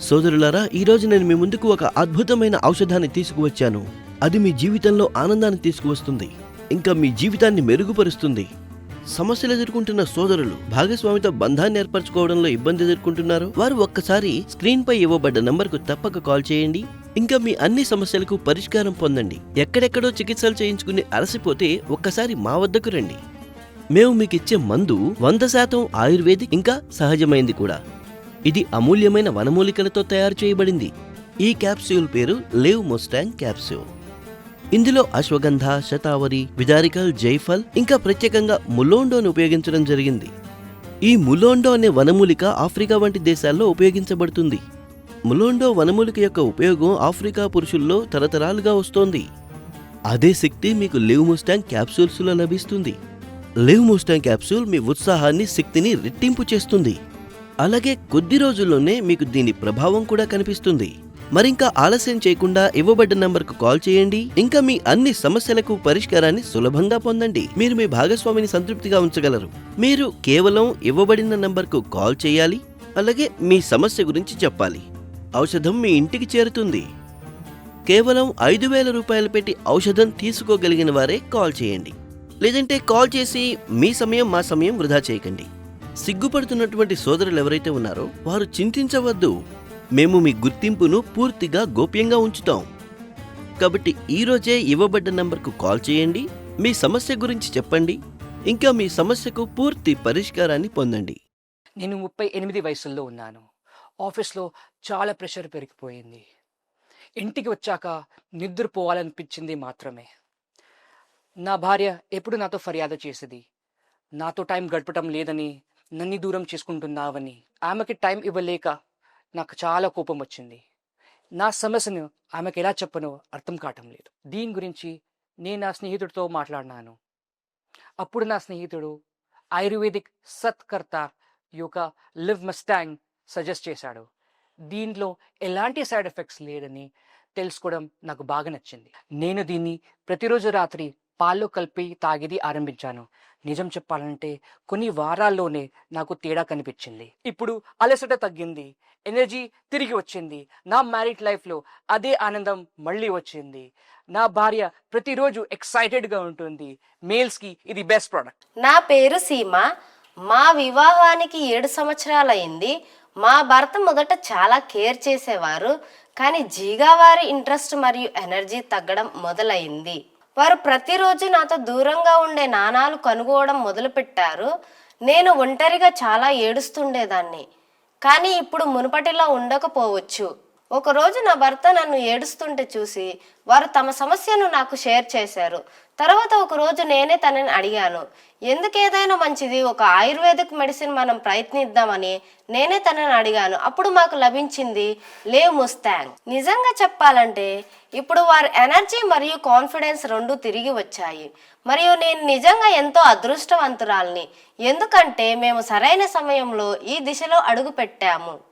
సోదరులారా ఈరోజు నేను మీ ముందుకు ఒక అద్భుతమైన ఔషధాన్ని తీసుకువచ్చాను. అది మీ జీవితంలో ఆనందాన్ని తీసుకువస్తుంది. ఇంకా మీ జీవితాన్ని మెరుగుపరుస్తుంది. సమస్యలు ఎదుర్కొంటున్న సోదరులు భాగస్వామితో బంధాన్ని ఏర్పరచుకోవడంలో ఇబ్బంది ఎదుర్కొంటున్నారు వారు ఒక్కసారి స్క్రీన్ పై ఇవ్వబడ్డ నంబర్కు తప్పక కాల్ చేయండి. ఇంకా మీ అన్ని సమస్యలకు పరిష్కారం పొందండి. ఎక్కడెక్కడో చికిత్సలు చేయించుకుని అలసిపోతే ఒక్కసారి మా వద్దకు రండి. మేము మీకు ఇచ్చే మందు వంద శాతం ఆయుర్వేదిక్ ఇంకా సహజమైంది కూడా. ఇది అమూల్యమైన వనమూలికలతో తయారు చేయబడింది. ఈ క్యాప్సూల్ పేరు లేవ్ మొస్టాంగ్ క్యాప్సూల్. ఇందులో అశ్వగంధ శతావరి విదారికల్ జైఫల్ ఇంకా ప్రత్యేకంగా ములోండోను ఉపయోగించడం జరిగింది. ఈ ములోండో అనే వనమూలిక ఆఫ్రికా వంటి దేశాల్లో ఉపయోగించబడుతుంది. ములోండో వనమూలిక యొక్క ఉపయోగం ఆఫ్రికా పురుషుల్లో తరతరాలుగా వస్తోంది. అదే శక్తి మీకు లివ్ ముస్టాంగ్ క్యాప్సూల్స్లో లభిస్తుంది. లివ్ ముస్టాంగ్ క్యాప్సూల్ మీ ఉత్సాహాన్ని శక్తిని రెట్టింపు చేస్తుంది. అలాగే కొద్ది రోజుల్లోనే మీకు దీని ప్రభావం కూడా కనిపిస్తుంది. మరింకా ఆలస్యం చేయకుండా ఇవ్వబడ్డ నంబర్కు కాల్ చేయండి. ఇంకా మీ అన్ని సమస్యలకు పరిష్కారాన్ని సులభంగా పొందండి. మీరు మీ భాగస్వామిని సంతృప్తిగా ఉంచగలరు. మీరు కేవలం ఇవ్వబడిన నంబర్కు కాల్ చేయాలి. అలాగే మీ సమస్య గురించి చెప్పాలి. ఔషధం మీ ఇంటికి చేరుతుంది. కేవలం ఐదు వేల రూపాయలు పెట్టి ఔషధం తీసుకోగలిగిన వారే కాల్ చేయండి. లేదంటే కాల్ చేసి మీ సమయం మా సమయం వృధా చేయకండి. సిగ్గుపడుతున్నటువంటి సోదరులు ఎవరైతే ఉన్నారో వారు చింతించవద్దు. మేము మీ గుర్తింపును పూర్తిగా గోప్యంగా ఉంచుతాం. కాబట్టి ఈరోజే ఇవ్వబడ్డ నంబర్కు కాల్ చేయండి. మీ సమస్య గురించి చెప్పండి. ఇంకా మీ సమస్యకు పూర్తి పరిష్కారాన్ని పొందండి. నేను ముప్పై ఎనిమిది వయసుల్లో ఉన్నాను. ఆఫీస్లో చాలా ప్రెషర్ పెరిగిపోయింది. ఇంటికి వచ్చాక నిద్రపోవాలనిపించింది మాత్రమే. నా భార్య ఎప్పుడు నాతో ఫర్యాదు చేసేది? నాతో టైం గడపటం లేదని నన్ను దూరం చేసుకుంటున్నావని ఆమెకి టైం ఇవ్వలేక నాకు చాలా కోపం వచ్చింది. నా సమస్యను ఆమెకు ఎలా చెప్పనో అర్థం కావటం లేదు. దీని గురించి నేను నా స్నేహితుడితో మాట్లాడినాను. అప్పుడు నా స్నేహితుడు ఆయుర్వేదిక్ సత్కర్త యొక్క లివ్ మస్టాంగ్ సజెస్ట్ చేశాడు. దీంట్లో ఎలాంటి సైడ్ ఎఫెక్ట్స్ లేదని తెలుసుకోవడం నాకు బాగా నచ్చింది. నేను దీన్ని ప్రతిరోజు రాత్రి పాలు కలిపి తాగేది ఆరంభించాను. నిజం చెప్పాలంటే కొన్ని వారాల్లోనే నాకు తేడా కనిపించింది. ఇప్పుడు అలసట తగ్గింది. ఎనర్జీ తిరిగి వచ్చింది. నా మ్యారీడ్ లైఫ్లో అదే ఆనందం మళ్ళీ వచ్చింది. నా భార్య ప్రతిరోజు ఎక్సైటెడ్గా ఉంటుంది. మేల్స్కి ఇది బెస్ట్ ప్రోడక్ట్. నా పేరు సీమ. మా వివాహానికి ఏడు సంవత్సరాలైంది. మా భర్త మొదట చాలా కేర్ చేసేవారు. కానీ జీగా వారి ఇంట్రెస్ట్ మరియు ఎనర్జీ తగ్గడం మొదలైంది. వారు ప్రతిరోజు నాతో దూరంగా ఉండే నాణాలు కనుగోవడం మొదలుపెట్టారు. నేను ఒంటరిగా చాలా ఏడుస్తుండేదాన్ని. కానీ ఇప్పుడు మునుపటిలా ఉండకపోవచ్చు. ఒకరోజు నా భర్త నన్ను ఏడుస్తుంటే చూసి వారు తమ సమస్యను నాకు షేర్ చేశారు. తర్వాత ఒకరోజు నేనే తనని అడిగాను. ఎందుకు ఏదైనా మంచిది ఒక ఆయుర్వేదిక్ మెడిసిన్ మనం ప్రయత్నిద్దామని నేనే తనని అడిగాను. అప్పుడు మాకు లభించింది లేవ్ ముస్తాంగ్. నిజంగా చెప్పాలంటే ఇప్పుడు వారి ఎనర్జీ మరియు కాన్ఫిడెన్స్ రెండు తిరిగి వచ్చాయి. మరియు నేను నిజంగా ఎంతో అదృష్టవంతురాల్ని. ఎందుకంటే మేము సరైన సమయంలో ఈ దిశలో అడుగు పెట్టాము